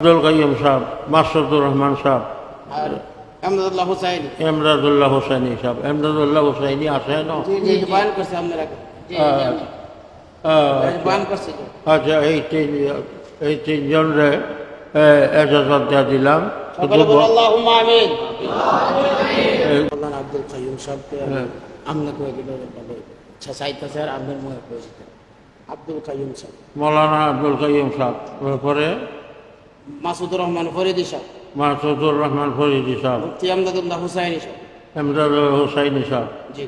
আব্দুল কাইম সাহেব মাসুদুর রহমান সাহেব আহমদুল্লাহ হুসাইন। সাহেব এমরাদুল্লাহ হোসেনি আসেন। আচ্ছা। এই তিন এই তিনজনরে এজাজত দেওয়া দিলাম। আব্দুল সাহেবকে। আপনাকে স্যার আপনার মনে আব্দুল সাহেব। মৌলানা আব্দুল কাইম সাহেব পরে মাসুদুর রহমান ফরিদি সাহেব। মাসুদুর রহমান ফরিদি সাহেব। মুফতি আমদাদুল্লাহ হুসাইনি সাহেব। এমদাদুল হোসাইনি সাহেব। জি।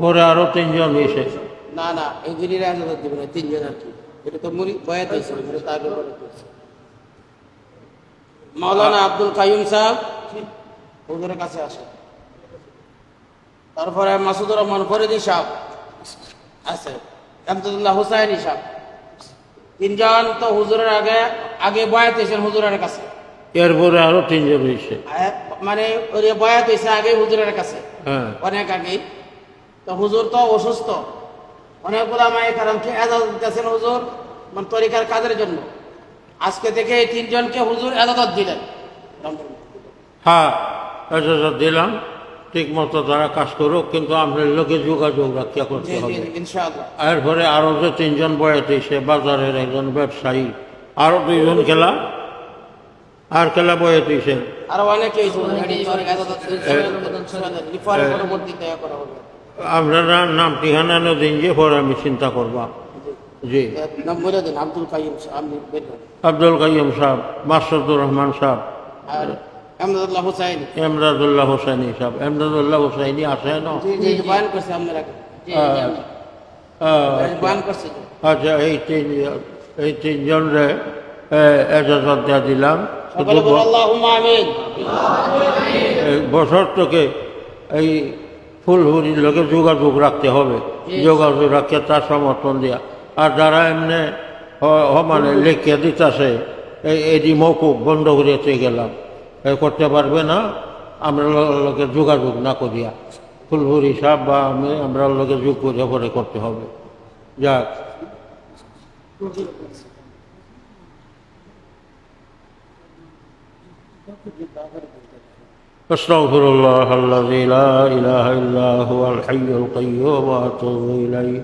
পরে আরও তিনজন এসে। না না এগুলি রাজা দেবে না তিনজন আর কি। এটা তো মুড়ি বয়াত হয়েছিল। মাওলানা আব্দুল কাইয়ুম সাহেব ওদের কাছে আসে তারপরে মাসুদুর রহমান ফরিদি সাহেব আছে আমদাদুল্লাহ হুসাইনি সাহেব। তিনজন তো হুজুরের আগে আগে বয়াত হয়েছেন হুজুরের কাছে। এরপরে আরও তিনজন এসে মানে ওই বয়াত হয়েছে আগে হুজুরের কাছে। হ্যাঁ। অনেক আগেই। তো হুজুর তো অসুস্থ। অনেকগুলো মায়ের কারণকে এজাজত দিতেছেন হুজুর মানে তরিকার কাজের জন্য। আজকে থেকে এই তিনজনকে হুজুর এজাজত দিলেন। হ্যাঁ এজাজত দিলাম। ঠিক মতো তারা কাজ করুক কিন্তু আমরা লোকে যোগাযোগ রক্ষা করতে হবে। ইনশাআল্লাহ। এরপরে আরও যে তিনজন বয়াতে সে বাজারের একজন ব্যবসায়ী আরও দুইজন খেলা। আর খেলা বয়াতে সে। আরও অনেকে রিফারের পরবর্তীতে করা হবে। আপনারা নাম ঠিকানা দিন যে পরে আমি চিন্তা করবা। জি। বলে দিন আব্দুল কাইম করেন। আব্দুল কাইম সাহেব মাসুদুর রহমান সাহেব। আহমদুল্লাহ হুসাইন। এমরাদুল্লাহ হোসেনি সাহেব এমরাদুল্লাহ হোসেনি আসেন জি জি বয়ান করছে আপনারা বয়ান করছে আচ্ছা এই তিন এই তিনজনরে এজাজত দেওয়া দিলাম। বছর থেকে এই ফুলহুরির লোকে যোগাযোগ রাখতে হবে। যোগাযোগ রাখতে তার সমর্থন দেওয়া আর যারা এমনি মানে লিখিয়ে দিতেছে এই এটি মৌকুব বন্ধ করিতে গেলাম। করতে পারবে না আমরা লো- লোকে যোগাযোগ না করিয়া ফুলহুরি সাহেব বা আমি আমরা লোকে যোগ করে পরে করতে হবে যাক أستغفر الله الذي لا إله إلا هو الحي القيوم وأتوب إليه